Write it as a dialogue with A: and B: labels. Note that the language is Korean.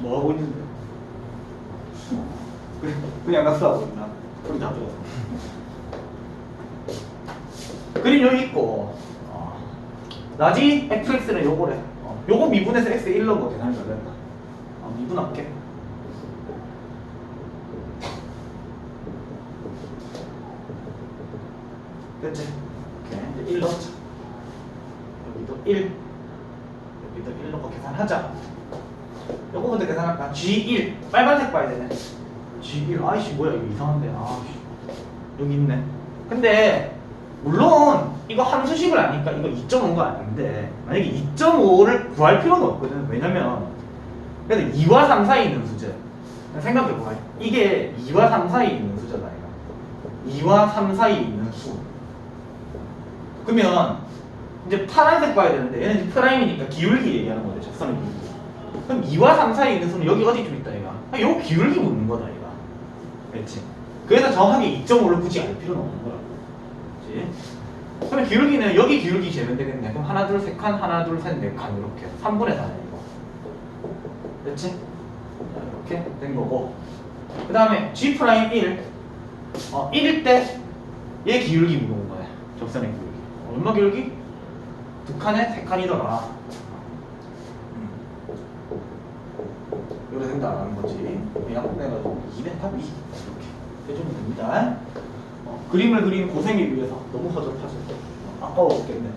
A: 뭐 하고 있는데? 그냥 그냥 낙서하고 있나? 소리 다 들어서. 그림 여기 있고 어. 라지 fx는 요거래. 어. 요거 미분해서 x 1로 거 계산이 잘 된다. 어, 미분 할게. 됐지? 오케이. 이제 1 넣자. 여기도 1. 여기도 1 넣고 계산하자. 요거 먼저 계산할까? G1. 빨간색 봐야 되네. G1. 아이씨, 뭐야, 이거 이상한데. 아이씨. 여기 있네. 근데, 물론, 이거 함수식을 아니까 이거 2.5가 아닌데, 만약에 2.5를 구할 필요는 없거든. 왜냐면, 그래도 2와 3 사이에 있는 수제. 생각해봐. 이게 2와 3 사이에 있는 수잖아, 이거. 2와 3 사이에 있는 수. 그러면 이제 파란색 봐야 되는데 얘는 이제 프라임이니까 기울기 얘기하는 거죠. 적선의 기울기. 그럼 2와 3 사이에 있는 수는 여기 어디쯤 있다 얘가. 아, 요 기울기 묻는 거다 얘가. 그렇지. 그래서 정확하게 2.5를 굳이 알 필요는 없는 거라고. 그렇지. 그러면 기울기는 여기 기울기 재면 되겠네. 그럼 하나 둘 세 칸, 하나 둘 셋 네 칸 이렇게 3분의 4네 이거. 자, 이렇게 된 거고. 그 다음에 G 프라임 1. 어, 1일 때 얘 기울기 물어본 거야. 접선의 기울기. 얼마 기울기? 두 칸에 세 칸이더라. 음. 요래 생각 안 하는 거지. 양분해가지고 2의 답이 이렇게 해주면 됩니다. 어, 그림을 그리는 고생이 위해서 너무 허접하죠. 어, 아까워 죽겠네.